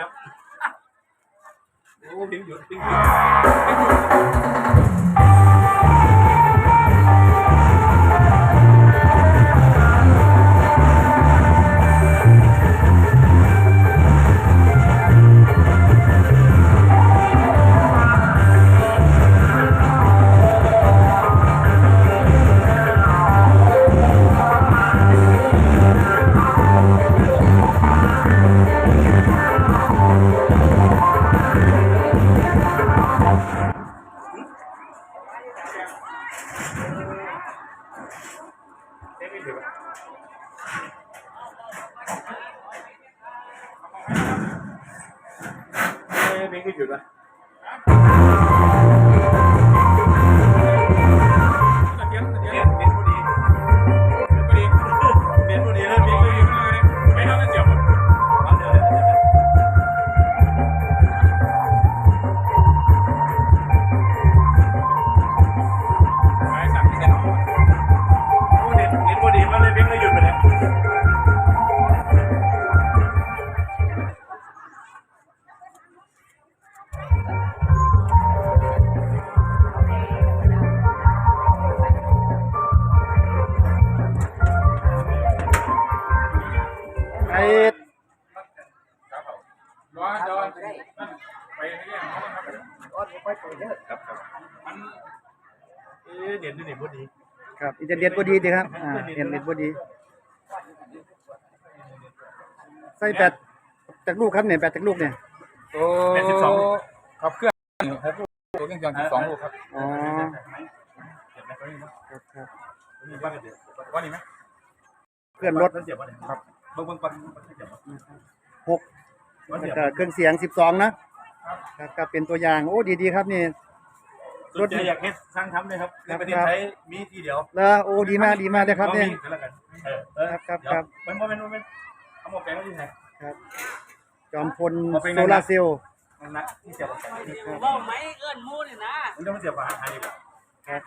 ดับวิ่งดับโเร้อนร้อนไปเรื่อยๆครับครับมันเอ๊ะเด่นด้วยนี่พอดีครับอินเทอร์เน็ตบ่ดีดีครับอ่าอินเทอร์เน็ตบ่ดี ใส่แบตจากลูกครับเนี่ยแบตจากลูกเนี่ยตัวแปดสิบสองขับเคลื่อนหกลูกตัวเครื่องยนต์สิบสองลูกครับอ๋อครับครับว่านี่ไหมเคลื่อนรถครับเบิ่งเบิ่งก่อน แล้วเสียบก็เครื่องเสียงสิบสองนะครับครับเป็นตัวอย่างโอ้ดีดีครับนี่รถอยากเฮ็ดสร้างทำเลยครับในประเทศไทยมีทีเดียวแล้วโอ้ดีมากดีมากเลยครับเนี่ยแล้วกันเออเออครับครับเดี๋ยวครับ มันบ่เป็นบ่เป็นเอาหมดแปลงไว้ที่ไหน ครับจอมพลเอาไปไหนโซนะลาร์เซลล์มันนักที่เสียบว่าแปลงนี่ว่าไหมเอิ้นหมูนี่นะมันจะมาเสียบว่าหาดีกว่าครับ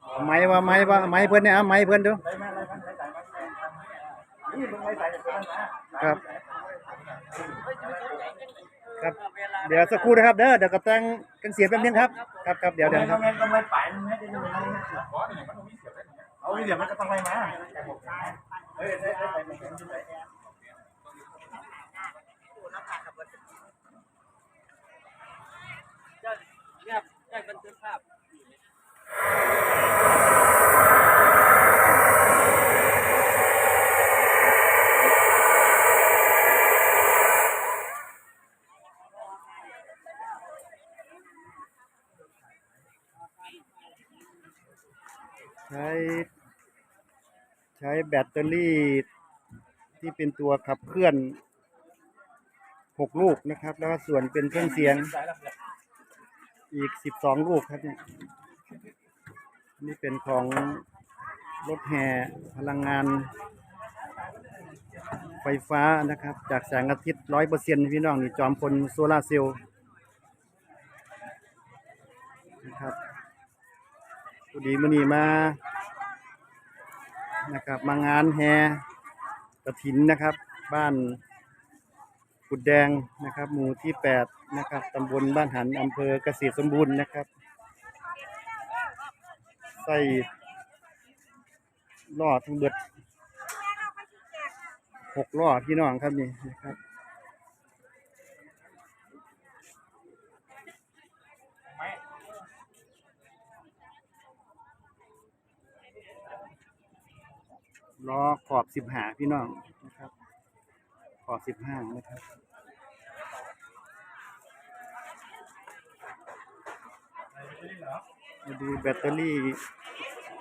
เอาไม้ว่าไม้ว่าไม้เพิ่นเนี่ยเอาไม้เพิ่นดู ได้ไหมได้ไหมได้ไหมนี่มึงไม่ใส่กับตัวนั้นนะครับ ครับเดี๋ยวสักครู่นะครับเด้อเดี๋ยวกับแตงกันเสียแป๊บนึงครับครับครับเดี๋ยวเดี๋ยวครับกำลังไปมันไม่ได้ยังไงเอาเดี๋ยวมันก็ต้องไปมาเฮ้ยได้ได้ไปเหมือนกันใช่ไหนยแยกบันทึกภาพ ใช้ ใช้ แบตเตอรี่ที่เป็นตัวขับเคลื่อนหกลูกนะครับ แล้วก็ส่วนเป็นเครื่องเสียงอีกสิบสองลูกครับเนี่ยนี่เป็นของรถแห่พลังงาน ไฟฟ้านะครับ จากแสงอาทิตย์ร้อยเปอร์เซ็นต์พี่น้องนี่จอมพลโซลาร์เซลล์นะครับพอดีมื่อนี้มา นะครับ มางานแฮกระถินนะครับ บ้านกุดแดงนะครับ หมู่ที่แปดนะครับตำบลบ้านหันอำเภอเกษตรสมบูรณ์นะครับใส่ล่อทั้งเบิดหกล่อพี่น้องครับนี่นะครับ ล้อขอบสิบหาพี่น้องนะครับ ขอบสิบห้านะครับมาดูแบตเตอรี่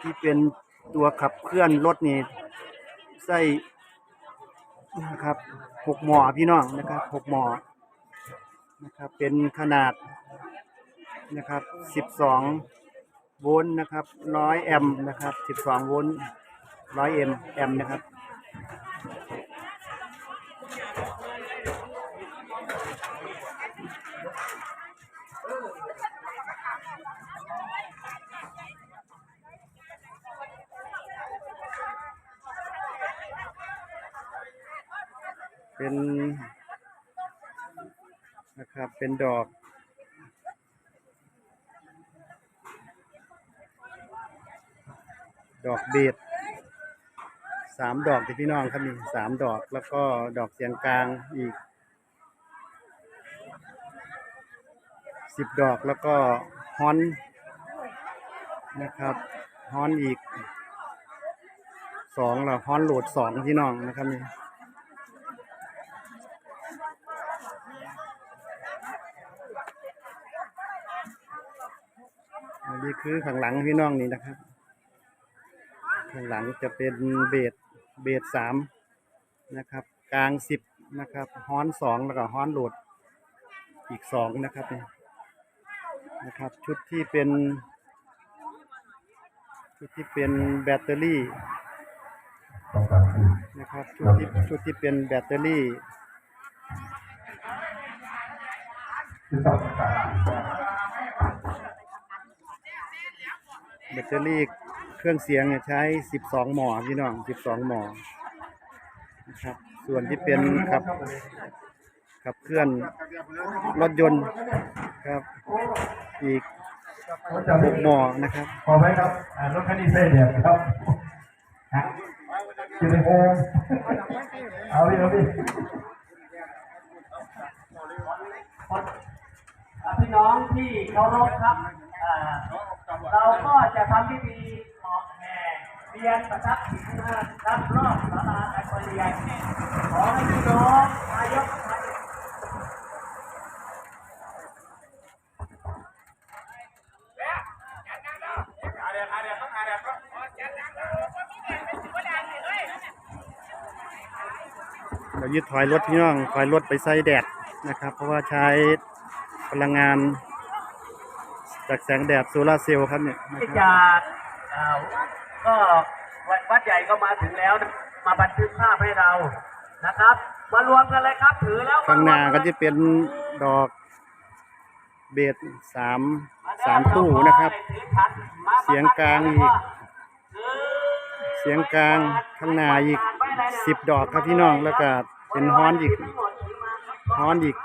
ที่เป็นตัวขับเคลื่อนรถนี่ใส่นะครับหกหมอพี่น้องนะครับหกหมอนะครับเป็นขนาดนะครับสิบสองโวลต์นะครับร้อยแอมป์นะครับสิบสองโวลต์ ร้อยเอ็มแอมนะครับ เป็นนะครับ เป็นดอกดอกเบด สามดอกที่พี่น้องครับนี่สามดอกแล้วก็ดอกเสียงกลางอีกสิบดอกแล้วก็ฮอนนะครับฮอนอีกสองแล้วฮอนโหลดสองพี่น้องนะครับนี่อันนี้คือข้างหลังพี่น้องนี่นะครับ ข้างหลังจะเป็นเบส เบสสามนะครับ กลางสิบนะครับฮ้อนสองแล้วก็ฮ้อนโหลดอีกสองนะครับเนี่ยนะครับ ชุดที่เป็น ชุดที่เป็นแบตเตอรี่นะครับชุดที่ชุดที่เป็นแบตเตอรี่แบตเตอรี่ เครื่องเสียงเนี่ยใช้ 12 หมอพี่น้อง 12 หมอนะครับ ส่วนที่เป็นขับขับเคลื่อนรถยนต์ครับ อีก6หมอนะครับ พอไหมครับอ่ารถคันนี้เส้นเดียวครับฮะอยู่ในโอ่งเอาดิเอาดิอ่าพี่น้องที่เคารพครับอ่าเราก็จะทำพิธีออกแห่ เรียนประทับถินนะครับรอบศาลาการประเรียนขอให้พี่น้องนายกเรายึดถอยรถพี่น้องถอยรถไปใส่แดดนะครับ เพราะว่าใช้พลังงานจากแสงแดดโซลาร์เซลล์ครับเนี่ยนะที่ครับจากอ่า ก็วัดวัดใหญ่ก็มาถึงแล้วนะมาบันทึกภาพให้เรานะครับ มารวมกันเลยครับ ถือแล้วข้างหน้าก็จะเป็นดอกเบสสามสามตู้นะครับ เสียงกลางอีก เสียงกลางข้างหน้าอีกสิบดอกครับพี่น้องแล้วก็เป็นฮ้อนอีกฮ้อนอีก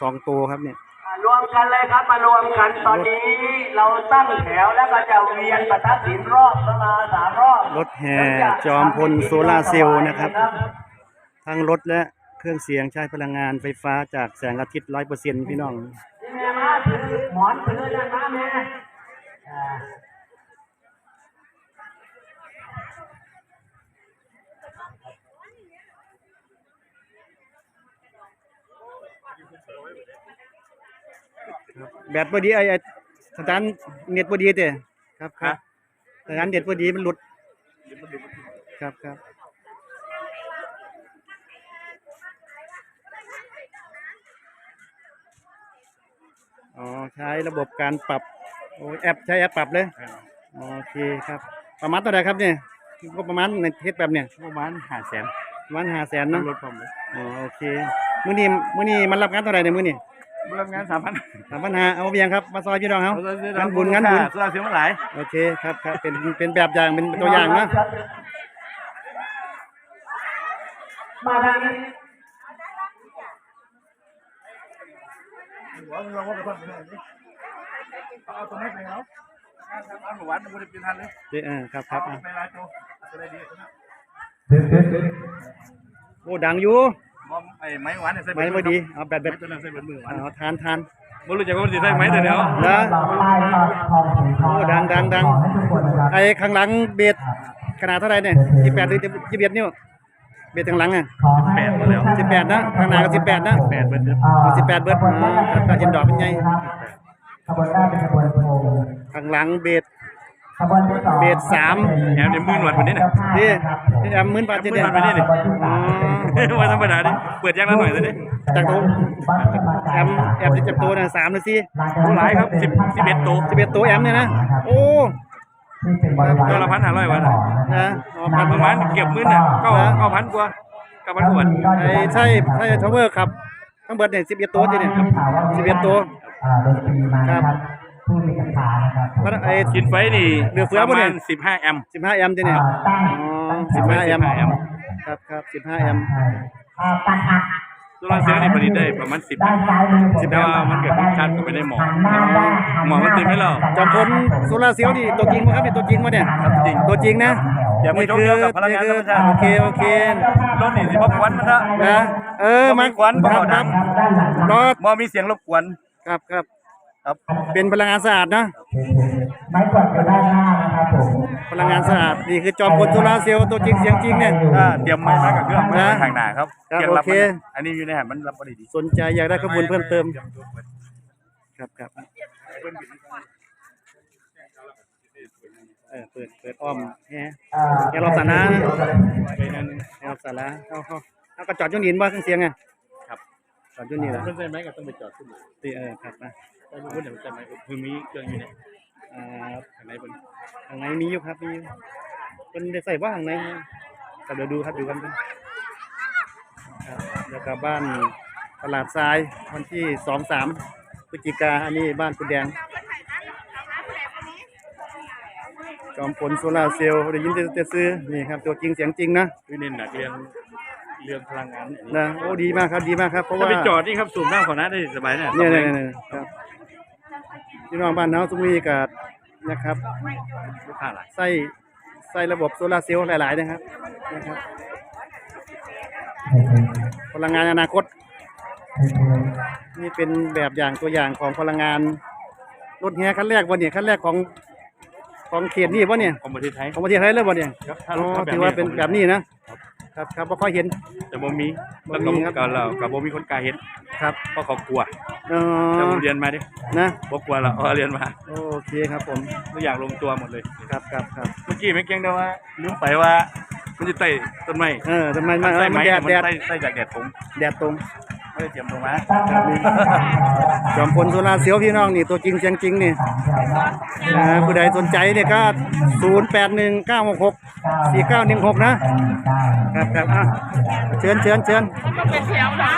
สองตัวครับเนี่ย รวมกันเลยครับมารวมกันตอนนี้เราตั้งแถวแล้วก็จะเวียนประทัดสินรอบสลาสามรอบรถแห่จอมพลโซลาร์เซลล์นะครับ ทั้งรถและเครื่องเสียงใช้พลังงานไฟฟ้าจากแสงอาทิตย์ร้อยเปอร์เซ็นต์พี่น้องนี่แม่มาถือหมอนถือนะมาแม่ แบตพอดีไอ้ไอ้สถานเน็ตพอดีเต้ครับครับสถานเน็ตพอดีมันหลุดครับครับอ๋อใช้ระบบการปรับโอ้ยแอปใช้แอปปรับเลยโอเคครับ ประมาณเท่าไหร่ครับเนี่ยก็ประมาณในเทสแบบเนี่ยประมาณห้าแสนประมาณห้าแสนเนาะรถผมเลยอ๋อโอเคมื้อนี้มื้อนี้มันรับงานเท่าไหร่ในยมื้อนี้ เริ่มงานสามพันสามปัญหาเอาเบียงครับมาซอยพี่น้องเขางานบุญงานบุญสุราเสียมาหลายโอเคครับครับเป็นเป็นแบบอย่างเป็นตัวอย่างนะมาทางนี้เอาตัวนี้ไปแล้วงานทำอันหวานมันไม่ได้เป็นทันเลยเด้อเออครับครับอะไปร้านโจจะได้ดีเด็ดเด็ดเด็ดโอ้ดังอยู่ มอมไอ้ไม้หวานเนี่ยใส่ไม่บ่ดีเอาแบบแบไม้บตัวนั้นใส่เป็นมือหวานเอาทานทานไม่รู้จักว่ามันจะใส่ไม้แต่เดียวนะต่อไปต่อทองถึงทองโอ้ดังดังดังขอให้ทุกคนนะครับไอ้ข้างหลังเบสขนาดเท่าไหร่เนี่ยสิบแปดหรือยี่สิบเอ็ดนิ้วเบสข้างหลังอะขอให้ทุกท่าสิบแปดนะข้างหน้าก็สิบแปดนะแปดเป็นเดือนอ่าสิบแปดเบิดอ๋อครับก็เห็นดอกเป็นไงขบวนแรกเป็นขบวนโพงข้างหลังเบสขบวนที่สอง เบสสามแอมเนี่ยมือหนวดวันนี้เนี่ยนี่ที่แอมมื่นบาทเจ็ดเดือนไปนี่ดิอ๋อวันธรรมดาดิเปิดยางละหน่อยเลยดิจากตัวแอมแอมจะจับตัวนะสามหรือสี่ตัวหลายครับสิบสิบเอ็ดตัวสิบเอ็ดตัวแอมเนี่ยนะโอ้ตัวละพันห้าร้อยวันนะอ๋อพันประมาณเก็บหมื่นน่ะเก้าเก้าพันกว่าเก้าพันกว่าไอ้ใช่ใช่ทาวเวอร์ครับทั้งเบิดเนี่ยสิบเอ็ดตัวที่เนี่ยสิบเอ็ดตัวอ่าดนตรีมานะครับ ผู้มีคาถานะครับมันไอ้กินไฟนี่เหลือเฟือปบ่ระเนี่มายณสิบห้าแอมป์ สิบห้าแอมป์ที่เนี่ยตั้งอ๋อตั้งสิบห้าแอมป์15 แอมป์ ครับครับสิบห้าแอมป์ อ่าปันอัดโซลาร์เซลล์นี่ผลิตได้ประมาณสิบด้านซ้ายมือผมสิบแต่ว่ามันเกิดขึ้นชัดก็ไม่ได้หมอกหันหน้าด้านหมอกมันติดให้เรา จอมพลโซลาร์เซลล์นี่ตัวจริงไหมครับนี่ตัวจริงไหมเนี่ยจริงตัวจริงนะอย่าไปนี่ยกคือเกี่ยวกับพลังงานธรรมชาติ โอเคโอเครถนี่สิบ่ควันมันนะนะเออมาควันคบ่รับเข้าคดัรังบรถบ่มีเสียงรบกวน ครับครับ ครับเป็นพลังงานสะอาดนะไม้กวาดอยู่ด้านหน้านะครับผมพลังงานสะอาดนี่คือจอมพลโซลาร์เซลล์ตัวจริงเสียงจริงเนี่ยถ้าเตรียมไม้มากับเครื่องมานะทางหน้าครับครับเครื่องรับโอเค มันอันนี้อยู่ในหันมันรับบ่ได้ดีสนใจอยากได้ข้อมูลเพิ่มเติม ครับครับเออเปิดเปิดอ้อมแฮะอ่าแกเราสาระไปนั่นแกเราสาระเข้าเข้าเอาก็จอดอยุ่นินว่าเครื่องเสียงไงครับจอดอยุ่นินเหรอเพิ่นใส่ไม้ก็ต้องไปจอดขึ้นตีเออครับนะ แต่บ่เพิ่นเดี๋ยวใส่ไม้เพิ่นมีเครื่องอยู่เนี่ยอ่าข้างในเพิ่นข้างในมีอยู่ครับมีเป็นได้ใส่ว่าข้างในก็เดี๋ยวดูครับดูกันครับแล้วก็บ้านตลาดทรายวันที่สองสามพฤศจิกาอันนี้บ้านคุณแดงจอมพลโซลาเซลล์ได้ยินแต่ซื้อนี่ครับตัวจริงเสียงจริงนะคือเน้นหนักเรื่องเรื่องพลังงานนะโอ้ดีมากครับดีมากครับเพราะถ้าว่าไปจอดนี่ครับสูบน้ำขอน้าได้สบายเนี่ยเนี่ยเนี่ยเนี่ยครับ พี่น้องบ้านเฮาทุกมีกับนะครับลูกค้าหลายใส่ใส่ระบบโซลาร์เซลล์หลาย ๆ นะครับนะครับพลังงานอนาคต นี่เป็นแบบอย่างตัวอย่างของพลังงานรถแห่คันแรกวันนี้คันแรกของของเขตนี่วะเนี่ยของประเทศไทยของประเทศไทยเลยวันเนี่ยครับถ้าอ๋อถ้าถือว่าเป็นแบบนี้นะ ครับครับบ่ค่อยเห็น แต่บ่มีบ่แล้วมีก็ครับ ก็เราก็บ่มีคนกล้าเห็นครับเพราะเขากลัวเอแต่อผมเรียนมาดินะบ่กลัวหรอกเอาเรียนมาโอเคครับผมทุกอย่างลงตัวหมดเลย ครับครับครับเมื่อกี้ไม่เก่งแต่ว่าลืมไปว่า มันจะไต่ต้นไม้เออทำไมมันไต่มันไม้แดดมันแดดไต่ไต่จากแดดผมแดดตรง ไม่ได้เตรียมลงมาจอมพลโซลาร์เซลล์พี่น้องนี่ตัวจริงเสียงจริงนี่อ่าผู้ใดสนใจเนี่ยก็ 0 8 1 9 6 6 สี่เก้าหนึ่งหกนะครับครับอะเชิญเชิญเชิญ ต้องเป็นแถวนะ